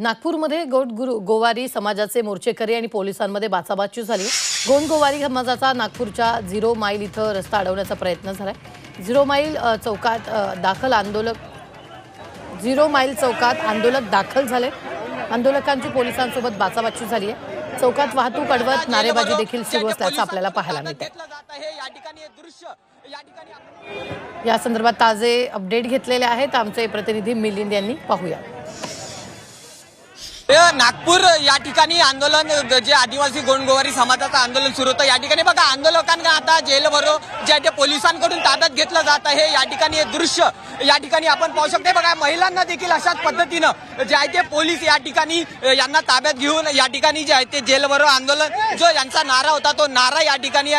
नागपूरमध्ये गोट गुरु गोवारी समाजाचे मोर्चेकरी आणि पोलिसांमध्ये बाचाबाची झाली. गोंड गोवारी समाजाचा नागपूरच्या झिरो माईल इथं रस्ता अडवण्याचा प्रयत्न झाला झिरो माईल चौकात दाखल आंदोलक झिरो माईल चौकात आंदोलक दाखल झाले. आंदोलकांची पोलिसांसोबत बाचाबाची झाली आहे. चौकात वाहतूक अडवत नारेबाजी देखील सुरू असल्याचं आपल्याला पाहायला मिळतं या संदर्भात ताजे अपडेट घेतलेले आहेत आमचे प्रतिनिधी मिलिंद यांनी. पाहूया. नागपूर या ठिकाणी आंदोलन जे आदिवासी गोंडगोवारी समाजाचं आंदोलन सुरू होतं या ठिकाणी बघा आंदोलकांना आता जेल भरो जे आहे ते पोलिसांकडून ताब्यात घेतलं जात आहे या ठिकाणी हे दृश्य या ठिकाणी आपण पाहू शकतो बघा महिलांना देखील अशाच पद्धतीनं जे आहे ते पोलीस या ठिकाणी यांना ताब्यात घेऊन या ठिकाणी जे आहे ते जेल भरो आंदोलन जो यांचा नारा होता तो नारा या ठिकाणी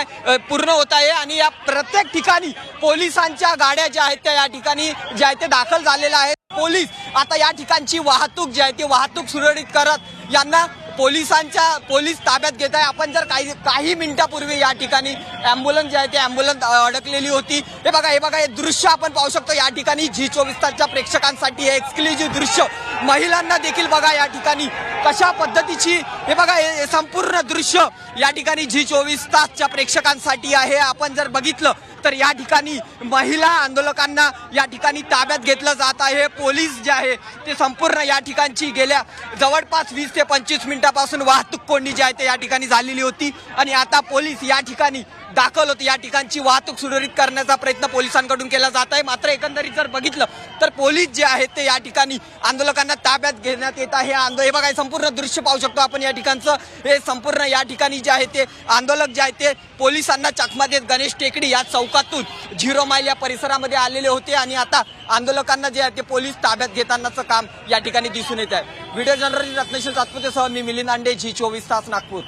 पूर्ण होत आहे. आणि या प्रत्येक ठिकाणी पोलिसांच्या गाड्या ज्या आहेत त्या या ठिकाणी ज्या आहेत ते दाखल झालेल्या आहेत. पोलीस आता या ठिकाणची वाहतूक जी आहे ती वाहतूक सुरळीत करत यांना पोलिसांच्या पोलीस ताब्यात घेत आहे. आपण जर काही काही मिनिटापूर्वी या ठिकाणी अँब्युलन्स जे आहे ती ॲम्ब्युलन्स अडकलेली होती. हे बघा हे बघा हे दृश्य आपण पाहू शकतो. या ठिकाणी झी चोवीस तासच्या प्रेक्षकांसाठी हे एक्सक्लुझिव्ह दृश्य. महिलांना देखील बघा या ठिकाणी कशा पद्धतीची हे बघा हे हे संपूर्ण दृश्य या ठिकाणी झी चोवीस तासच्या प्रेक्षकांसाठी आहे. आपण जर बघितलं तर या ठिकाणी महिला आंदोलकांना या ठिकाणी ताब्यात घेतलं जात आहे. पोलीस जे आहे ते संपूर्ण या ठिकाणची गेल्या जवळपास वीस ते पंचवीस मिनिटापासून वाहतूक कोंडी जी आहे ते या ठिकाणी झालेली होती. आणि आता पोलीस या ठिकाणी दाखल होते. या ठिकाणची वाहतूक सुरळीत करण्याचा प्रयत्न पोलिसांकडून केला जात आहे. मात्र एकंदरीत जर बघितलं तर पोलीस जे आहेत ते या ठिकाणी आंदोलकांना ताब्यात घेण्यात येत आहे. आंदोलन हे बघा संपूर्ण दृश्य पाहू शकतो आपण या ठिकाणचं. हे संपूर्ण या ठिकाणी जे आहे ते आंदोलक जे आहेत ते पोलिसांना चकमा देत गणेश टेकडी या चौकातून झिरो माईल या परिसरामध्ये आलेले होते आणि आता आंदोलकांना जे आहे ते पोलीस ताब्यात घेतानाचं काम या ठिकाणी दिसून येत आहे. व्हिडिओ जर्नलिस्ट रत्नेश्वर सातपुतेसह मी मिलिंद अंडे झी चोवीस तास नागपूर.